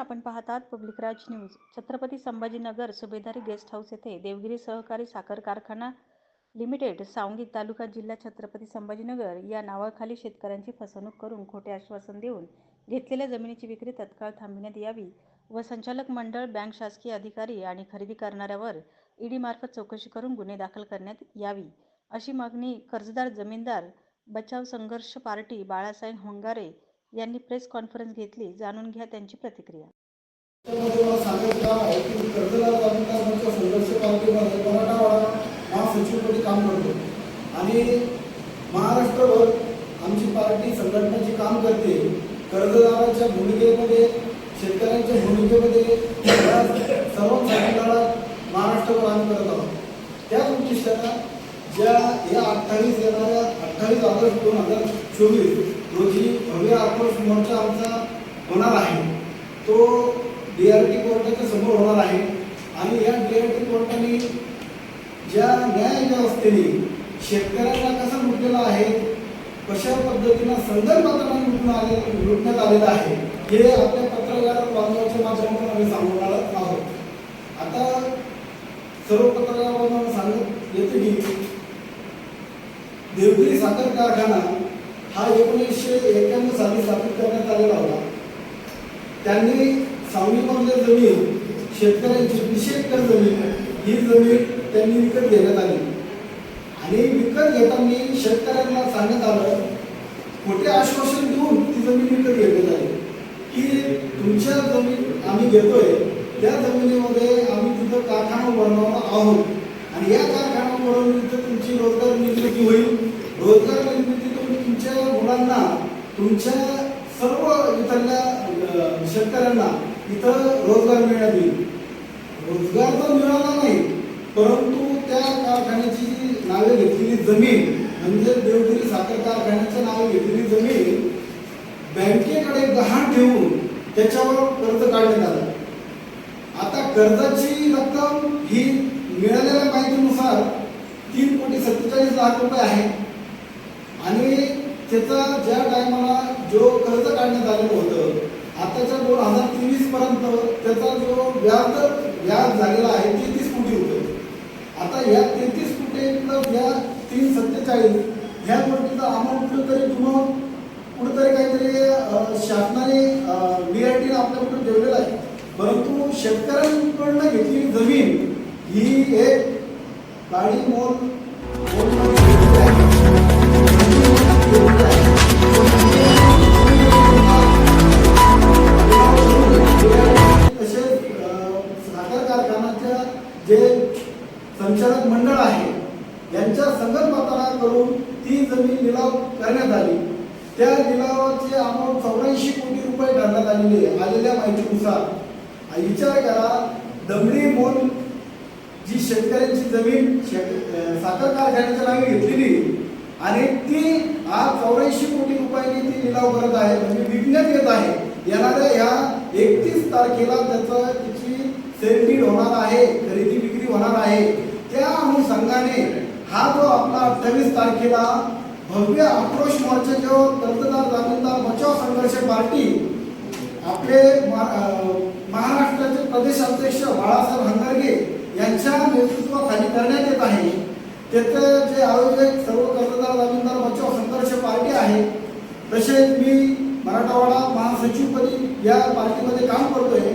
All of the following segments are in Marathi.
आपण पाहतात आहात public Raj news. Chhatrapati Sambhajinagar Subhedari guest house येथे देवगिरी सहकारी साखर कारखाना लिमिटेड सावंगी तालुका जिल्हा छत्रपती संभाजीनगर या नावाखाली शेतकऱ्यांची फसवणूक करून खोटे आश्वासन देऊन घेतलेल्या जमिनीची विक्री तत्काळ थांबविण्यात यावी व संचालक मंडळ बँक शासकीय अधिकारी आणि खरेदी करणाऱ्यावर ईडीमार्फत चौकशी करून गुन्हे दाखल करण्यात यावी अशी मागणी कर्जदार जमीनदार बचाव संघर्ष पार्टी बाळासाहेब होंगारे यांनी प्रेस कॉन्फरन्स घेतली. जाणून घ्या त्यांची प्रतिक्रिया. काम कर्जदार संघर्ष काम करतो आणि महाराष्ट्रभर आमची पार्टी संघटनाची काम करते. कर्जदाराच्या भूमिकेमध्ये शेतकऱ्यांच्या भूमिकेमध्ये सर्व सर्वांसाठी महाराष्ट्रभर आम्ही करत आहोत त्याच उद्दिष्टानं ज्या या अठ्ठावीस येणाऱ्या अठ्ठावीस ऑगस्ट दोन हजार चोवीस रोजी भव्य आक्रोश मोर्चा आमचा होणार आहे. तो डी आर टी कोर्टाच्या समोर होणार आहे. आणि या डी आर टी कोर्टाने ज्या न्याय व्यवस्थेने शेतकऱ्यांना कसा लुटलेला आहे कशा पद्धतीनं संदर्भात लुटून आले लुटण्यात आलेलं आहे हे आपल्या पत्रकार बांधवाच्या माध्यमातून आम्ही सांगणार आहोत. आता सर्व पत्रकार बांधवांना सांगत येते की देवगिरी साखर कारखाना हा एकोणीसशे एक्क्याण्णव साली स्थापित करण्यात आलेला होता. त्यांनी सांगलीमधले जमीन शेतकऱ्यांची वीस एकर जमीन ही जमीन त्यांनी विकत घेण्यात आली. आणि विकत घेताना शेतकऱ्यांना सांगण्यात आलं खोटे आश्वासन देऊन ती जमीन विकत घेण्यात आली. की तुमच्या जमीन आम्ही घेतोय त्या जमिनीमध्ये आम्ही तिथं कारखाना उभारणार आहोत. आणि या कारखान्यावरून इथं तुमची रोजगार निर्मिती होईल. रोजगार निर्मिती मुलांना तुमच्या सर्व इथल्या शेतकऱ्यांना इथं रोजगार मिळण्यात येईल रोजगार तर मिळाला नाही परंतु त्या कारखान्याची जी नावे घेतलेली जमीन म्हणजे देवगिरी साखर कारखान्याच्या नावे घेतलेली जमीन बँकेकडे गहाण ठेवून त्याच्यावर कर्ज काढण्यात आलं. आता कर्जाची रक्कम ही मिळालेल्या माहितीनुसार तीन कोटी सत्तेचाळीस लाख रुपये आहे. आणि त्याचा ज्या टायमाला जो कर्ज काढण्यात आलेलं होतं आताच्या दोन हजार तेवीस पर्यंत त्याचा जो व्याज व्याज झालेला आहे तेहतीस कोटी होतं. आता ह्या तेहतीस कोटी ह्या या तीन सत्तेचाळीस ह्या गोष्टीचा अमाऊंट कुठंतरी तुम्हाला कुठंतरी काहीतरी अं, शासनाने डीआरटीने आपल्याकडून ठेवलेलं आहे. परंतु शेतकऱ्यांकडनं घेतलेली जमीन ही एक गाडी मोल ती जमीन लिलाव करण्यात आली. त्या लिलावाचे अमाऊंट चौऱ्याऐंशी कोटी रुपये ठरण्यात आलेले आहे. आलेल्या माहितीनुसार. विचार करा दमडी मोल जी शेतकऱ्यांची जमीन साखर कारखान्याच्या नावे घेतलेली आणि ती आज चौऱ्याऐंशी कोटी रुपयांनी ती लिलाव करत आहे म्हणजे विकण्यात येत आहे. येणाऱ्या ह्या एकतीस तारखेला त्याचं तिची सेल होणार आहे खरेदी विक्री होणार आहे. त्या अनुषंगाने हा जो आपला अठ्ठावीस तारखेला भव्य आक्रोश मोर्चाच्या कर्जदार जामीनदार बचाव संघर्ष पार्टी आपले महाराष्ट्राचे प्रदेशाध्यक्ष बाळासाहेब हंगारगे यांच्या नेतृत्वाखाली करण्यात येत आहे. त्याचे जे आयोजक सर्व कर्जदार जामीनदार बचाव संघर्ष पार्टी आहे तसेच मी मराठवाडा महासचिवपदी या पार्टीमध्ये काम करतोय.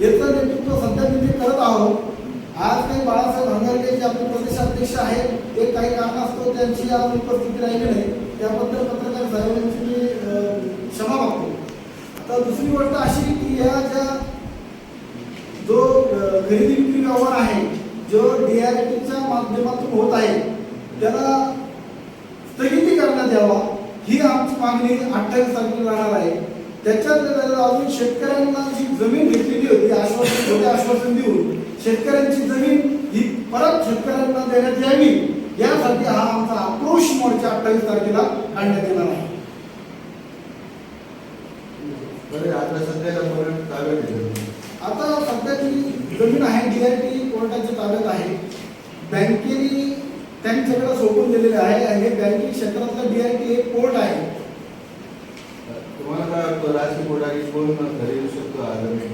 याचं नेतृत्व सध्या मी करत आहोत. आज काही बाळासाहेब हंगरगे जे आपले प्रदेशाध्यक्ष आहेत ते काही कारणास्तव त्यांची आज उपस्थिती राहिली नाही. त्याबद्दल पत्रकार साहेबांची मी अं, क्षमा मागतो. आता दुसरी गोष्ट अशी की या ज्या जो खरेदी विक्री व्यवहार आहे जो डी आर टीच्या माध्यमातून होत आहे त्याला स्थगिती करण्यात यावा ही आमची मागणी अठ्ठावीस तारखेला राहणार आहे. त्याच्यात अजून शेतकऱ्यांना जी जमीन घेतलेली होती आश्वासन छोटे आश्वासन देऊन शेतकऱ्यांची जमीन ही परत शेतकऱ्यांना देण्यात यावी यासाठी हा आमचा आक्रोश मोर्चा अठ्ठावीस तारखेला काढण्यात येणार आहे. आता सध्याची जमीन आहे डीआरटी कोर्टाच्या ताब्यात आहे. बँकेने त्यांच्याकडे सोडून दिलेले आहे आणि हे बँकिंग क्षेत्रातलं डीआरटी एक कोर्ट आहे. तुम्हाला काय तो राजकीय पुढारी कोण खरेदी शकतो हा ते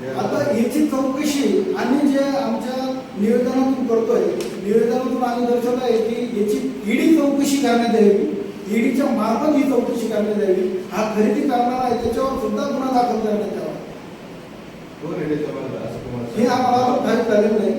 आता याची चौकशी आम्ही जे आमच्या निवेदनातून करतोय निवेदनातून आम्ही दर्शवत आहे की याची ईडी चौकशी करण्यात यावी ईडीच्या मार्फत ही चौकशी करण्यात यावी. हा खरेदी करणारा आहे त्याच्यावर सुद्धा गुन्हा दाखल करण्यात यावा. हे आम्हाला काही कळलं नाही.